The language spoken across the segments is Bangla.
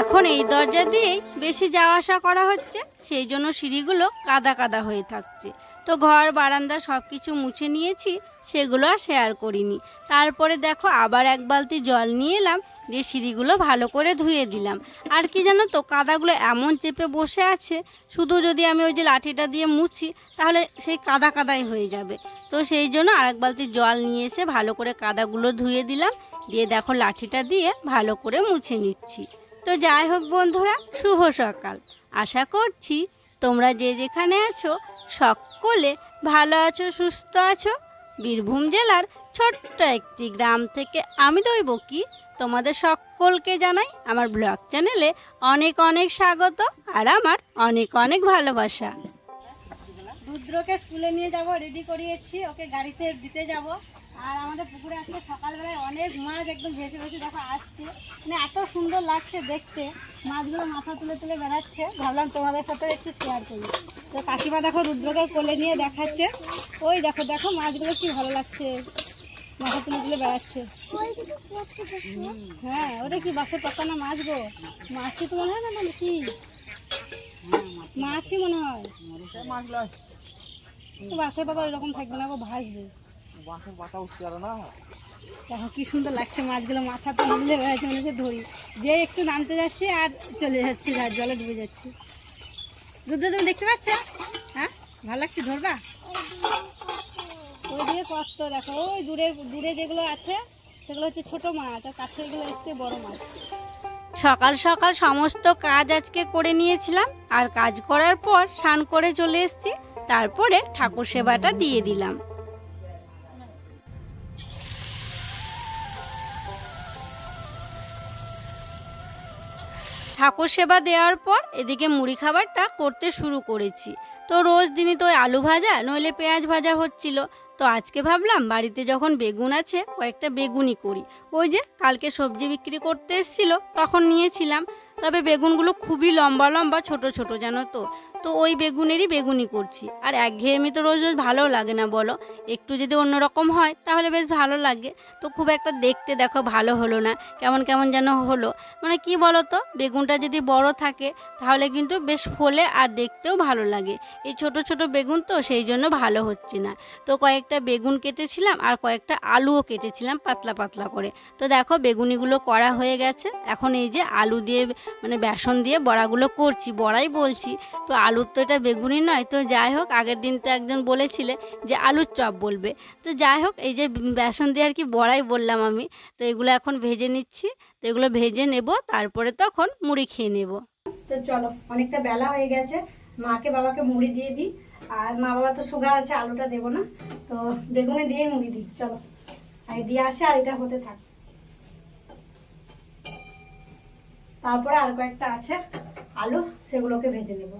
এখন এই দরজা দিয়েই বেশি যাওয়া আসা করা হচ্ছে, সেই জন্য সিঁড়িগুলো কাদা কাদা হয়ে থাকছে। তো ঘর, বারান্দা সব কিছু মুছে নিয়েছি, সেগুলো আর শেয়ার করিনি। তারপরে দেখো আবার এক বালতি জল নিয়ে এলাম, দিয়ে সিঁড়িগুলো ভালো করে ধুয়ে দিলাম। আর কি জানো তো, কাদাগুলো এমন চেপে বসে আছে, শুধু যদি আমি ওই যে লাঠিটা দিয়ে মুছি, তাহলে সেই কাদা কাদাই হয়ে যাবে। তো সেই জন্য আরেক বালতি জল নিয়ে এসে ভালো করে কাদাগুলো ধুয়ে দিলাম, দিয়ে দেখো লাঠিটা দিয়ে ভালো করে মুছে নিচ্ছি। তো যাই হোক বন্ধুরা, শুভ সকাল। আশা করছি তোমরা যে যেখানে আছো সকলে ভালো আছো, সুস্থ আছো। বীরভূম জেলার ছোট্ট একটি গ্রাম থেকে আমি দইব কি তোমাদের সকলকে জানাই আমার ব্লগ চ্যানেলে অনেক অনেক স্বাগত আর আমার অনেক অনেক ভালোবাসা। রুদ্রকে স্কুলে নিয়ে যাব রেডি করিয়েছি, ওকে গাড়িতে দিতে যাব। আর আমাদের পুকুরে আজকে সকালবেলায় অনেক মাছ একদম ভেসে ভেসে দেখো আসছে। মানে এত সুন্দর লাগছে দেখতে। মাছগুলো মাথা তুলে তুলে বেড়াচ্ছে। ভাবলাম তোমাদের সাথে একটু শেয়ার করি। তো কাকিমা দেখো রুদ্রকে কোলে নিয়ে দেখাচ্ছে। ওই দেখো দেখো মাছগুলো কি ভালো লাগছে। মাথা তুলে তুলে বেড়াচ্ছে। হ্যাঁ ওটা কি বাসের পাতানা মাছ গো? মাছই তো মনে হয় না না কি? মাছই মনে হয়। তো বাসের পাতা ওইরকম থাকবে না গো ভাসবে বাঁশের পাতা উঠতে পারো না। দেখো কি সুন্দর লাগছে মাছগুলো মাথা তো নামলে বেড়াচ্ছে মনে হচ্ছে ধরি। যে একটু নামতে যাচ্ছে আর চলে যাচ্ছে আর জলে ডুবে যাচ্ছে। রুদ্র তুমি দেখতে পাচ্ছ? হ্যাঁ? ভালো লাগছে ধরবা? ওই দিকে কত দেখো ওই দূরে দূরে যেগুলো আছে সেগুলো হচ্ছে ছোট মাছ আর কাছে এগুলো এসছে বড় মাছ। সকাল সকাল সমস্ত কাজ আজকে করে নিয়েছিলাম আর কাজ করার পর স্নান করে চলে এসেছি তারপরে ঠাকুর সেবাটা দিয়ে দিলাম। ঠাকুর সেবা দেওয়ার পর এদিকে মুড়ি খাবারটা করতে শুরু করেছি। তো রোজ দিনই তো আলু ভাজা, নইলে পেঁয়াজ ভাজা হচ্ছিল। তো আজকে ভাবলাম বাড়িতে যখন বেগুন আছে, কয়েকটা বেগুনই করি। ওই যে কালকে সবজি বিক্রি করতে এসেছিল, তখন নিয়েছিলাম। তবে বেগুনগুলো খুবই লম্বা লম্বা, ছোট ছোট, জানো তো। তো ওই বেগুনেরই বেগুনি করছি। আর একঘেয়েমি তো রোজ রোজ ভালো লাগে না বলো। একটু যদি অন্যরকম হয়, তাহলে বেশ ভালো লাগে। তো খুব একটা দেখতে দেখো ভালো হলো না। কেমন কেমন যেন হলো। মানে কি বলো তো বেগুনটা যদি বড় থাকে, তাহলে কিন্তু বেশ ফোলে আর দেখতেও ভালো লাগে। এই ছোট ছোট বেগুন তো সেই জন্য ভালো হচ্ছে না। তো কয়েকটা বেগুন কেটেছিলাম আর কয়েকটা আলুও কেটেছিলাম পাতলা পাতলা করে। তো দেখো বেগুনিগুলো করা হয়ে গেছে। এখন এই যে আলু দিয়ে মানে বেসন দিয়ে বড়াগুলো করছি। বড়াই বলছি। তো আলুর তো এটা বেগুনি নয়। তো যাই হোক, আগের দিন তো একজন বলেছিলে যে আলুর চপ বলবে। তো যাই হোক, এই যে বেসন দিয়ে আর কি বড়াই বললাম আমি, তো এগুলো এখন ভেজে নিচ্ছি। তো এগুলো ভেজে নেব, তারপরে তখন মুড়ি খেয়ে নেব। তো চলো, অনেকটা বেলা হয়ে গেছে। মাকে, বাবাকে মুড়ি দিয়ে দিই। আর মা, বাবা তো সুগার আছে, আলুটা দেবো না। তো বেগুনে দিয়ে মুড়ি দিই। চলো, আর দিয়ে আসে, আর এটা হতে থাক। তারপরে আর কয়েকটা আছে আলু, সেগুলোকে ভেজে নেব।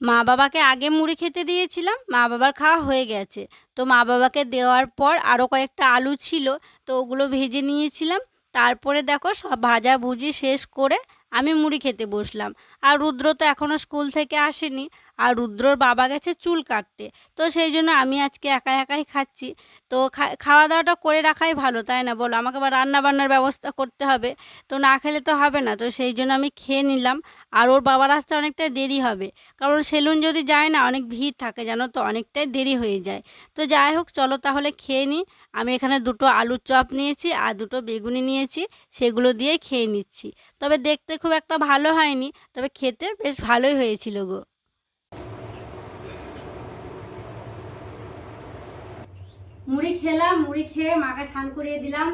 মা বাবাকে আগে মুড়ি খেতে দিয়েছিলাম, মা বাবার খাওয়া হয়ে গেছে। তো মা বাবাকে দেওয়ার পর আরও কয়েকটা আলু ছিল, তো ওগুলো ভেজে নিয়েছিলাম। তারপরে দেখো সব ভাজা ভুজি শেষ করে আমি মুড়ি খেতে বসলাম। আর রুদ্র তো এখনও স্কুল থেকে আসেনি। আর রুদ্রর বাবা গেছে চুল কাটতে। তো সেই জন্য আমি আজকে একা একাই খাচ্ছি। তো খাওয়া দাওয়াটা করে রাখাই ভালো, তাই না? বলো, আমাকে আবার রান্না বান্নার ব্যবস্থা করতে হবে। তো না খেলে তো হবে না। তো সেই জন্য আমি খেয়ে নিলাম। আর ওর বাবার আসতে অনেকটা দেরি হবে। কারণ সেলুন যদি যায় না, অনেক ভিড় থাকে, জানো তো, অনেকটাই দেরি হয়ে যায়। তো যাই হোক, চলো তাহলে খেয়ে নিই। আমি এখানে দুটো আলুর চপ নিয়েছি আর দুটো বেগুনি নিয়েছি। সেগুলো দিয়ে খেয়ে নিচ্ছি। তবে দেখতে খুব একটা ভালো হয়নি। তবে খেতে বেশ ভালোই হয়েছিল গো। মুড়ি খেলাম, মুড়ি খেয়ে মাকে স্নান করিয়ে দিলাম।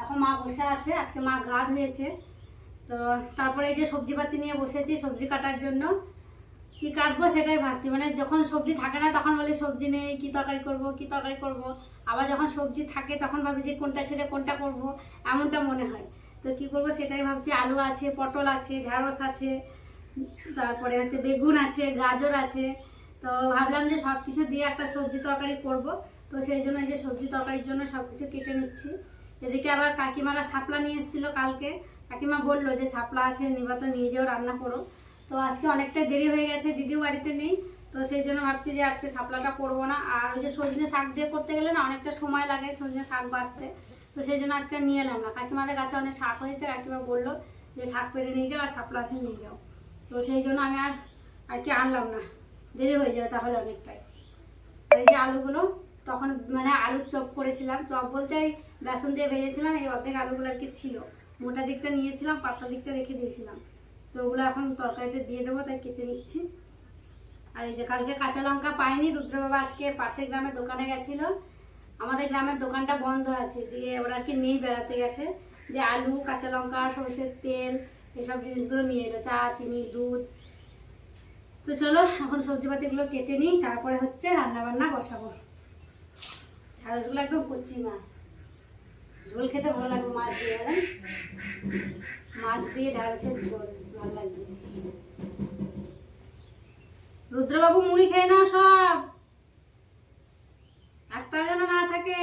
এখন মা বসে আছে, আজকে মা গা ধুয়েছে। তো তারপরে এই যে সবজিপাতি নিয়ে বসেছি সবজি কাটার জন্য। কি কাটবো সেটাই ভাবছি মানে যখন সবজি থাকে না তখন বলে সবজি নেই, কি তরকারি করব, কি তরকারি করব। আবার যখন সবজি থাকে তখন ভাবি যে কোনটা ছেড়ে কোনটা করব, এমনটা মনে হয়। তো কি করব সেটাই ভাবছি, আলু আছে, পটল আছে ঢেঁড়স আছে, তারপরে হচ্ছে বেগুন আছে, গাজর আছে। তো ভাবলাম যে সব কিছু দিয়ে একটা সবজি তরকারি করব। তো সেই জন্য যে সবজি তরকারির জন্য সব কিছু কেটে নিচ্ছি। এদিকে আবার কাকিমারা শাপলা নিয়ে এসেছিল কালকে। কাকিমা বলল যে শাপলা আছে, নিবা তো নিয়ে যেও, রান্না করো। তো আজকে অনেকটা দেরি হয়ে গেছে, দিদিও বাড়িতে নেই। তো সেই জন্য ভাবছি যে আজকে শাপলাটা করব না। আর ওই যে সজনে শাক দিয়ে করতে গেলে না অনেকটা সময় লাগে সজনে শাক বাঁচতে। তো সেই জন্য আজকে নিয়ে এলাম না। কাকিমাদের কাছে অনেক শাক হয়েছে, কাকিমা বলল যে শাক পেরে নিয়ে যাও আর শাপলা আছে নিয়ে যাও। তো সেই জন্য আমি আর আর কি আনলাম না। দেরি হয়ে যাবে তাহলে অনেকটাই। এই যে আলুগুলো তখন মানে আলুর চপ করেছিলাম, চপ বলতে বেসন দিয়ে ভেজেছিলাম, এই অর্ধেক আলুগুলো আর কি ছিল। মোটা দিকটা নিয়েছিলাম, পাতলা দিকটা রেখে দিয়েছিলাম। তো ওগুলো এখন তরকারিতে দিয়ে দেবো, তাই কেটে নিচ্ছি। আর এই যে কালকে কাঁচা লঙ্কা পাইনি, রুদ্রবাবা আজকে পাশের গ্রামের দোকানে গেছিল। আমাদের গ্রামের দোকানটা বন্ধ আছে, দিয়ে ওরা আর কি নিয়ে বেড়াতে গেছে। দিয়ে আলু, কাঁচা লঙ্কা, সরষের তেল, এসব জিনিসগুলো নিয়ে এলো, চা, চিনি, দুধ। তো চলো, এখন সবজিপাতিগুলো কেটে নিই, তারপরে হচ্ছে রান্না বান্না বসাবো। ঢ্যাঁড়সগুলো একদম করছি না ঝোল খেতে ভালো লাগবে মাছ দিয়ে মাছ দিয়ে ঢালসের ঝোল, ভালো লাগবে। রুদ্রবাবু মুড়ি খেয়ে নাও সব। একটা যেন না থাকে।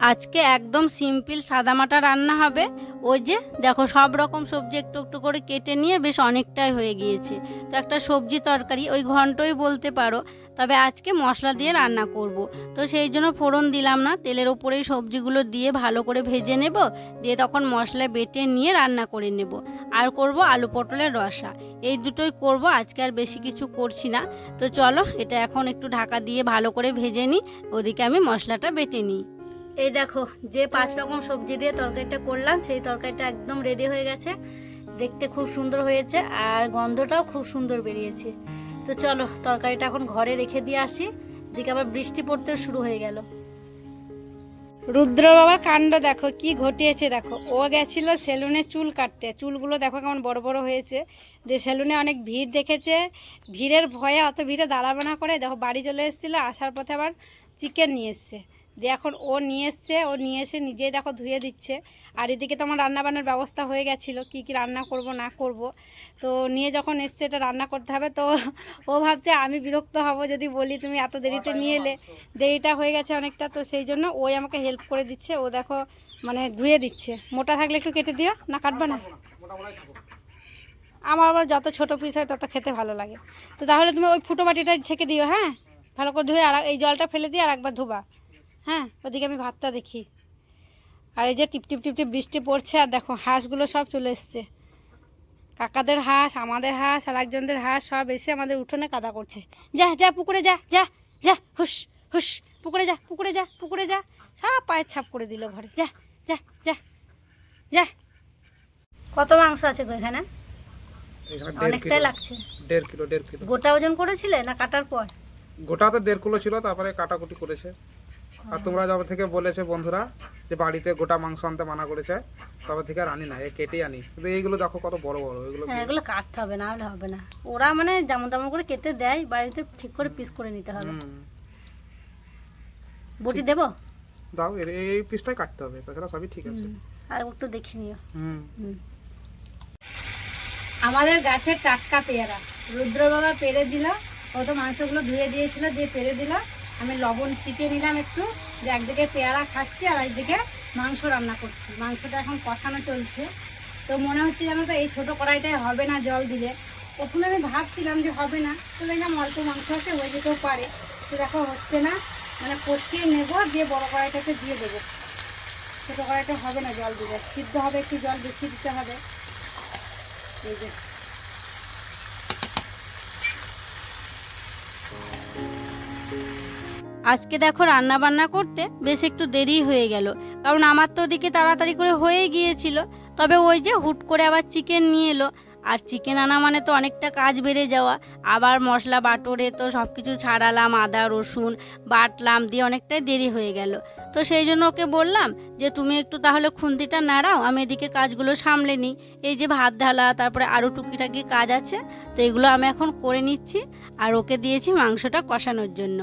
আজকে একদম সিম্পল সাদামাটা রান্না হবে। ওই যে, দেখো সব রকম সবজি একটু একটু করে কেটে নিয়ে বেশ অনেকটাই হয়ে গিয়েছে। তো একটা সবজি তরকারি, ওই ঘন্টই বলতে পারো। তবে আজকে মশলা দিয়ে রান্না করব। তো সেই জন্য ফোড়ন দিলাম না, তেলের ওপরেই সবজিগুলো দিয়ে ভালো করে ভেজে নেব। দিয়ে তখন মশলা বেটে নিয়ে রান্না করে নেব। আর করব আলু পটলের রসা। এই দুটোই করব, আজকে আর বেশি কিছু করছি না। তো চলো, এটা এখন একটু ঢাকা দিয়ে ভালো করে ভেজে নিই। ওদিকে আমি মশলাটা বেটে নিই। এই দেখো, যে পাঁচ রকম সবজি দিয়ে তরকারিটা করলাম, সেই তরকারিটা একদম রেডি হয়ে গেছে। দেখতে খুব সুন্দর হয়েছে আর গন্ধটাও খুব সুন্দর বেরিয়েছে। তো চলো, তরকারিটা এখন ঘরে রেখে দিয়ে আসি। দিকে আবার বৃষ্টি পড়তে শুরু হয়ে গেল। রুদ্র বাবার কাণ্ড দেখো, কি ঘটিয়েছে দেখো। ও গেছিল সেলুনে চুল কাটতে। চুলগুলো দেখো কেমন বড় বড় হয়েছে। যে সেলুনে অনেক ভিড় দেখেছে। ভিড়ের ভয়ে অত ভিড়ে দাঁড়াবে না করে, দেখো বাড়ি চলে এসেছিল, আসার পথে আবার চিকেন নিয়ে এসছে। দিয়ে এখন ও নিয়ে এসছে, ও নিয়ে এসে নিজেই দেখো ধুয়ে দিচ্ছে। আর এদিকে তো আমার রান্নাবান্নার ব্যবস্থা হয়ে গেছিল, কি কি রান্না করব, না করব। তো নিয়ে যখন এসছে এটা রান্না করতে হবে, তো ও ভাবছে আমি বিরক্ত হব যদি বলি, তুমি এত দেরিতে নিয়ে এলে। দেরিটা হয়ে গেছে অনেকটা, তো সেই জন্য ওই আমাকে হেল্প করে দিচ্ছে। ও দেখো মানে ধুয়ে দিচ্ছে। মোটা থাকলে একটু কেটে দিও, না কাটবে না? আমার আবার যত ছোট পিস হয় তত খেতে ভালো লাগে। তো তাহলে তুমি ওই ফুটো বাটিটা ছেঁকে দিও হ্যাঁ? ভালো করে ধুয়ে আর এই জলটা ফেলে দিয়ে আর একবার ধুবা। হ্যাঁ ওদিকে আমি ভাতটা দেখি। আর এই যে টিপ টিপ টিপ টিপ বৃষ্টি পড়ছে আর দেখো হাঁসগুলো সব চলে এসছে। কাকাদের হাঁস আমাদের হাঁস আর একজনদের হাঁস সব এসে আমাদের উঠোনে কাদা করছে। যা যা পুকুরে যা যা যা হুস হুস পুকুরে যা পুকুরে যা পুকুরে যা। সব পায়ের ছাপ করে দিল ঘরে। যা যা যা যা। কত মাংস আছে গো এখানে? অনেকটাই লাগছে। দেড় কিলো দেড় কিলো। গোটা ওজন করেছিলে না কাটার পর? গোটাতে দেড় কিলো ছিল তারপরে কাটাকুটি করেছে। আর তোমরা যবে থেকে বলেছে বন্ধুরা যে বাড়িতে গোটা মাংস আনতে মানা করেছে তবে থেকে আর আনি না এ কেটেই আনি। কিন্তু এইগুলো দেখো কত বড় বড় এগুলো হ্যাঁ এগুলো কাটতে হবে না হলে হবে না। ওরা মানে যেমন তেমন করে কেটে দেয় বাড়িতে ঠিক করে পিস করে নিতে হবে। হুম। বটি দেবো? দাও এর- এই পিসটাই কাটতে হবে তাছাড়া সবই ঠিক আছে। আর একটু দেখি নিও। হুম। আমাদের গাছের টাটকা পেয়ারা। রুদ্র বাবা পেরে দিল ও তো মাংসগুলো ধুয়ে দিয়েছিল দিয়ে পেরে দিল। আমি লবণ ছিটিয়ে নিলাম একটু, যে একদিকে পেয়ারা খাচ্ছি আর একদিকে মাংস রান্না করছি। মাংসটা এখন কষানো চলছে। তো মনে হচ্ছে যেন তো এই ছোটো কড়াইটায় হবে না জল দিলে। প্রথমে আমি ভাবছিলাম যে হবে না। তো দেখলাম অল্প মাংস আছে, হয়ে যেতেও পারে। তো দেখো, হচ্ছে না মানে কষিয়ে নেব, দিয়ে বড় কড়াইটাতে দিয়ে দেবো। ছোটো কড়াইটা হবে না জল দিলে। সিদ্ধ হবে, একটু জল বেশি দিতে হবে। এই যে। আজকে দেখো রান্না বান্না করতে বেশ একটু দেরি হয়ে গেল, কারণ আমার তো ওদিকে তাড়াতাড়ি করে হয়ে গিয়েছিল। তবে ওই যে হুট করে আবার চিকেন নিয়ে এলো, আর চিকেন আনা মানে তো অনেকটা কাজ বেড়ে যাওয়া। আবার মশলা বাটরে তো সব কিছু ছাড়ালাম, আদা, রসুন বাটলাম, দিয়ে অনেকটাই দেরি হয়ে গেল। তো সেই জন্য ওকে বললাম যে, তুমি একটু তাহলে খুন্তিটা নাড়াও, আমি এদিকে কাজগুলো সামলে নিই। এই যে ভাত ঢালা, তারপরে আরও টুকিটাকি কাজ আছে, তো এগুলো আমি এখন করে নিচ্ছি, আর ওকে দিয়েছি মাংসটা কষানোর জন্য।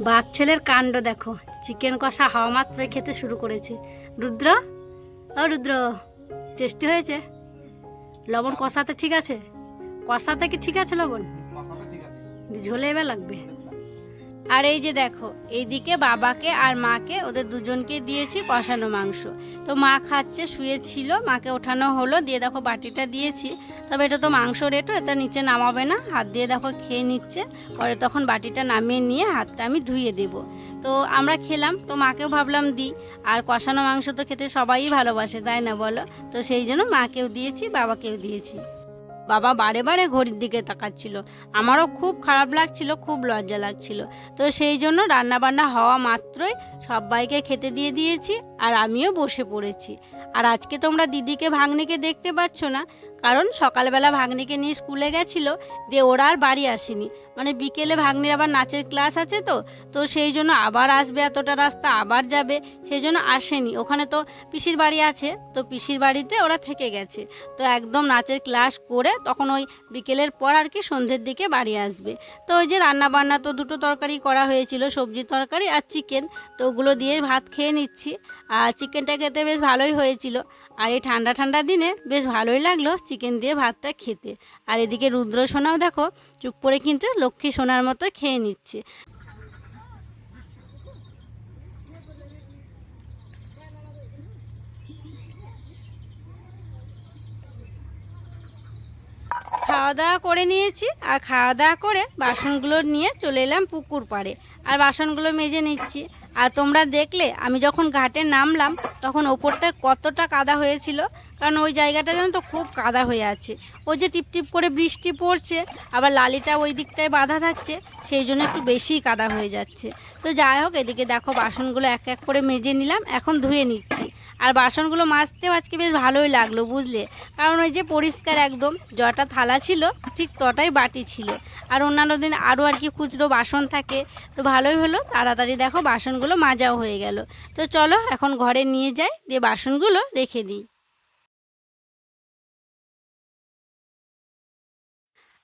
বাঘ ছেলের কাণ্ড দেখো। চিকেন কষা হওয়া মাত্রই খেতে শুরু করেছে। রুদ্র? ও রুদ্র টেস্টি হয়েছে? লবণ কষাতে ঠিক আছে? কষাতে কি ঠিক আছে লবণ? ঝোলে এবার লাগবে। আর এই যে দেখো, এইদিকে বাবাকে আর মাকে, ওদের দুজনকে দিয়েছি কষানো মাংস। তো মা খাচ্ছে, শুয়েছিল, মাকে ওঠানো হলো, দিয়ে দেখো বাটিটা দিয়েছি। তবে এটা তো মাংস রেটো এটা নিচে নামাবে না। হাত দিয়ে দেখো খেয়ে নিচ্ছে, পরে তখন বাটিটা নামিয়ে নিয়ে হাতটা আমি ধুয়ে দেব। তো আমরা খেলাম, তো মাকেও ভাবলাম দিই আর কষানো মাংস তো খেতে সবাই ভালোবাসে, তাই না বলো? তো সেই জন্য মাকেও দিয়েছি, বাবাকেও দিয়েছি। বাবা বারে বারে ঘড়ির দিকে তাকাচ্ছিল। আমারও খুব খারাপ লাগছিল, খুব লজ্জা লাগছিল। তো সেই জন্য রান্নাবান্না হওয়া মাত্রই সবাইকে খেতে দিয়ে দিয়েছি আর আমিও বসে পড়েছি। আর আজকে তোমরা দিদিকে ভাগ্নিকে দেখতে পাচ্ছ না, কারণ সকালবেলা ভাগ্নিকে নিয়ে স্কুলে গেছিল, দিয়ে ওরা আর বাড়ি আসেনি। মানে বিকেলে ভাগ্নির আবার নাচের ক্লাস আছে তো তো সেই জন্য আবার আসবে এতটা রাস্তা, আবার যাবে, সেই জন্য আসেনি। ওখানে তো পিসির বাড়ি আছে, তো পিসির বাড়িতে ওরা থেকে গেছে। তো একদম নাচের ক্লাস করে তখন ওই বিকেলের পর আর কি সন্ধ্যের দিকে বাড়ি আসবে। তো ওই যে রান্না বান্না তো দুটো তরকারি করা হয়েছিল, সবজি তরকারি আর চিকেন, তো ওগুলো দিয়ে ভাত খেয়ে নিচ্ছি। আর চিকেনটা খেতে বেশ ভালোই হয়েছিল। আর এই ঠান্ডা ঠান্ডা দিনে বেশ ভালোই লাগল চিকেন দিয়ে ভাতটা খেতে। আর এদিকে রুদ্র সোনাও দেখো, চুপ করে কিন্তু লক্ষ্মী সোনার মতো খেয়ে নিচ্ছে। খাওয়া দাওয়া করে নিয়েছি, আর খাওয়া দাওয়া করে বাসনগুলো নিয়ে চলে এলাম পুকুর পাড়ে। আর বাসনগুলো মেজে নিচ্ছি। আর তোমরা দেখলে, আমি যখন ঘাটে নামলাম, তখন ওপরটা কতটা কাদা হয়েছিল কারণ ওই জায়গাটা যেন তো খুব কাদা হয়ে আছে। ও যে টিপটিপ করে বৃষ্টি পড়ছে, আবার লালিটা ওই দিকটায় বাধা থাকছে, সেই জন্য একটু বেশিই কাদা হয়ে যাচ্ছে। তো যাই হোক, এদিকে দেখো বাসনগুলো এক এক করে মেজে নিলাম, এখন ধুয়ে নিচ্ছি। আর বাসনগুলো মাজতেও আজকে বেশ ভালোই লাগল, বুঝলে? কারণ ওই যে পরিষ্কার একদম, জটা থালা ছিল, ঠিক তটাই বাটি ছিল। আর অন্যান্য দিন আরও আর কি খুচরো বাসন থাকে, তো ভালোই হলো, তাড়াতাড়ি দেখো বাসনগুলো মাজাও হয়ে গেল। তো চলো, এখন ঘরে নিয়ে যাই, দিয়ে বাসনগুলো রেখে দিই।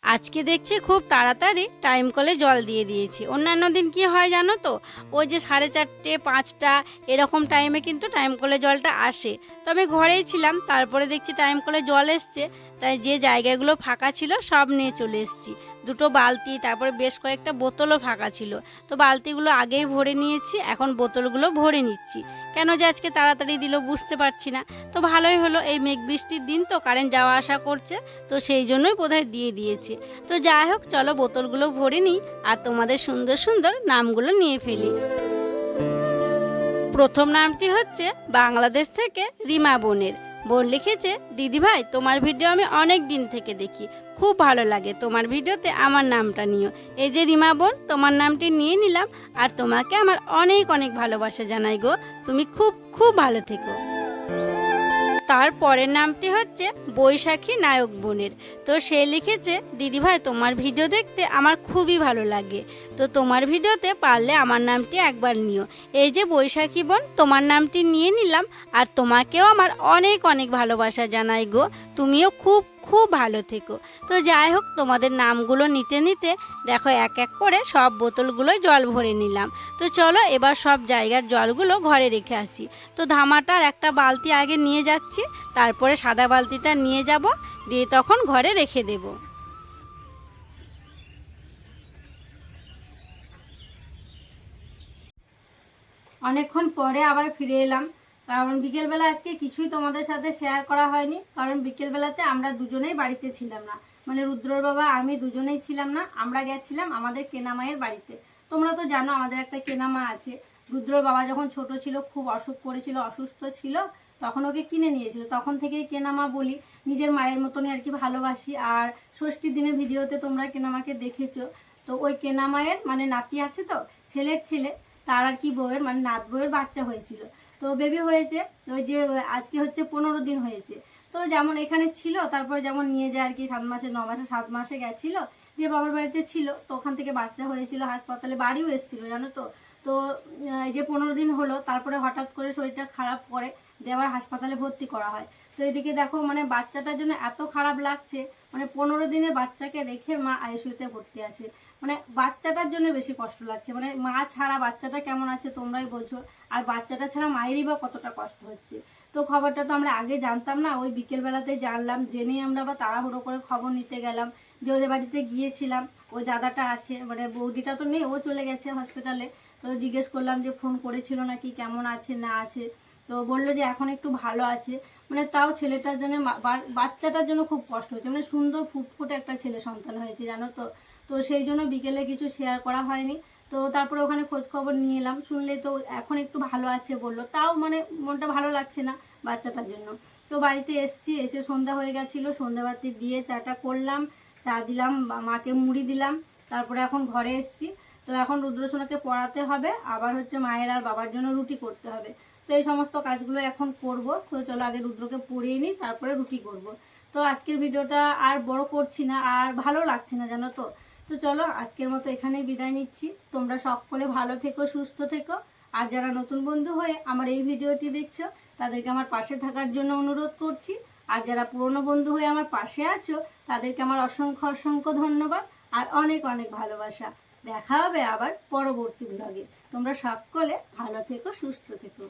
আজকে দেখছি খুব তাড়াতাড়ি টাইম কলে জল দিয়ে দিয়েছি। অন্যান্য দিন কি হয় জানো তো? ওই যে সাড়ে চারটে, পাঁচটা, এরকম টাইমে কিন্তু টাইম কলে জলটা আসে। তো আমি ঘরেই ছিলাম, তারপরে দেখছি টাইম কলে জল এসছে। তাই যে জায়গাগুলো ফাঁকা ছিল সব নিয়ে চলে এসেছি। দুটো বালতি, তারপরে বেশ কয়েকটা বোতলও ফাঁকা ছিল। তো বালতিগুলো আগেই ভরে নিয়েছি, এখন বোতলগুলো ভরে নিচ্ছি। কেন যে আজকে তাড়াতাড়ি দিল বুঝতে পারছি না। তো ভালোই হলো, এই মেঘ বৃষ্টির দিন তো কারেন্ট যাওয়া আসা করছে, তো সেই জন্যই বোধহয় দিয়ে দিয়েছে। তো যাই হোক, চলো বোতলগুলো ভরে নিই আর তোমাদের সুন্দর সুন্দর নামগুলো নিয়ে ফেলি। প্রথম নামটি হচ্ছে বাংলাদেশ থেকে রিমা বোনের। বোন লিখেছে, দিদি ভাই, তোমার ভিডিও আমি অনেক দিন থেকে দেখি। খুব ভালো লাগে তোমার ভিডিওতে আমার নামটা নিও। এই যে রিমা বোন, তোমার নামটি নিয়ে নিলাম আর তোমাকে আমার অনেক অনেক ভালোবাসা জানাই গো। তুমি খুব খুব ভালো থেকো। তার পরের নামটি হচ্ছে বৈশাখী নায়ক বোনের। তো সে লিখেছে দিদিভাই তোমার ভিডিও দেখতে আমার খুবই ভালো লাগে। তো তোমার ভিডিওতে পারলে আমার নামটি একবার নিও। এই যে বৈশাখী বোন, তোমার নামটি নিয়ে নিলাম। আর তোমাকেও আমার অনেক অনেক ভালোবাসা জানাই গো। তুমিও খুব খুব ভালো থেকো। তো যাই হোক, তোমাদের নামগুলো নিতে নিতে দেখো এক এক করে সব বোতলগুলো জল ভরে নিলাম। তো চলো এবার সব জায়গার জলগুলো ঘরে রেখে আসি। তো ধামাটার একটা বালতি আগে নিয়ে যাচ্ছি, তারপরে সাদা বালতিটা নিয়ে যাব, দিয়ে তখন ঘরে রেখে দেবো। অনেকক্ষণ পরে আবার ফিরে এলাম। কারণ বিকেলবেলা আজকে কিছুই তোমাদের সাথে শেয়ার করা হয়নি, কারণ বিকেলবেলাতে আমরা দুজনেই বাড়িতে ছিলাম না। মানে রুদ্রর বাবা, আমি দুজনেই ছিলাম না, আমরা গেছিলাম আমাদের কেনামায়ের বাড়িতে। তোমরা তো জানো আমাদের একটা কেনামা আছে। রুদ্রর বাবা যখন ছোট ছিল, খুব অসুখ করেছিল, অসুস্থ ছিল, তখন ওকে কিনে নিয়েছিল। তখন থেকেই কেনামা বলি, নিজের মায়ের মতনই আর কি ভালোবাসি। আর ষষ্ঠীর দিনের ভিডিওতে তোমরা কেনামাকে দেখেছ। তো ওই কেনামায়ের মানে নাতি আছে তো, ছেলের ছেলে, তার আর কি বউয়ের মানে নাত বউয়ের বাচ্চা হয়েছিল। তো বেবি হয়েছে, ওই যে আজকে হচ্ছে পনেরো দিন হয়েছে। তো যেমন এখানে ছিল, তারপরে যেমন নিয়ে যায় আর কি, সাত মাসে, ন মাসে, সাত মাসে গেছিল, যে বাবার বাড়িতে ছিল, তো ওখান থেকে বাচ্চা হয়েছিল, হাসপাতালে বাড়িও এসেছিল, জানো তো? তো এই যে পনেরো দিন হলো, তারপরে হঠাৎ করে শরীরটা খারাপ করে দিয়ে আবার হাসপাতালে ভর্তি করা হয়। তো এদিকে দেখো মানে বাচ্চাটার জন্য এত খারাপ লাগছে মানে পনেরো দিনের বাচ্চাকে রেখে মা আইসিউতে ভর্তি আছে। মানে বাচ্চাটার জন্য বেশি কষ্ট লাগছে। মানে মা ছাড়া বাচ্চাটা কেমন আছে তোমরাই বলছো। আর বাচ্চাটা ছাড়া মায়েরই বা কতটা কষ্ট হচ্ছে। তো খবরটা তো আমরা আগে জানতাম না, ওই বিকেলবেলাতে জানলাম, জেনেই আমরা বা তাড়াহুড়ো করে খবর নিতে গেলাম। যে ওদের বাড়িতে গিয়েছিলাম, ওই দাদাটা আছে মানে বৌদিটা তো নেই, ও চলে গেছে হসপিটালে তো জিজ্ঞেস করলাম যে, ফোন করেছিল নাকি, কেমন আছে, না আছে। তো বলল যে এখন একটু ভালো আছে। মানে তাও ছেলেটার জন্য বাচ্চাটার জন্য খুব কষ্ট হচ্ছে। মানে সুন্দর ফুটফুটে একটা ছেলে সন্তান হয়েছে, জানো তো? তো সেই জন্য বিকেলে কিছু শেয়ার করা হয়নি। তো তারপরে ওখানে খোঁজ খবর নিয়ে এলাম। শুনলে তো এখন একটু ভালো আছে বলল। তাও মানে মনটা ভালো লাগছে না বাচ্চাটার জন্য। তো বাড়িতে এসছি, এসে সন্ধ্যা হয়ে গেছিল। সন্ধ্যাবাতি দিয়ে চাটা করলাম, চা দিলাম মাকে মুড়ি দিলাম। তারপরে এখন ঘরে এসছি। তো এখন রুদ্রসোনাকে পড়াতে হবে। আবার হচ্ছে মায়ের আর বাবার জন্য রুটি করতে হবে। তো এই সমস্ত কাজগুলো এখন করব। তো চলো আগে রুদ্রকে পড়িয়ে নিই, তারপরে রুটি করব। তো আজকের ভিডিওটা আর বড় করছি না, আর ভালো লাগছে না, জানো তো? তো চলো আজকের মতো এখানেই বিদায় নিচ্ছি। তোমরা সকলে ভালো থেকো, সুস্থ থেকো। আর যারা নতুন বন্ধু হয়ে আমার এই ভিডিওটি দেখছ, তাদেরকে আমার পাশে থাকার জন্য অনুরোধ করছি। আর যারা পুরনো বন্ধু হয়ে আমার পাশে আছো, তাদেরকে আমার অসংখ্য অসংখ্য ধন্যবাদ আর অনেক অনেক ভালোবাসা। দেখা হবে আবার পরবর্তী ব্লগে তোমরা সকলে ভালো থেকো, সুস্থ থেকো।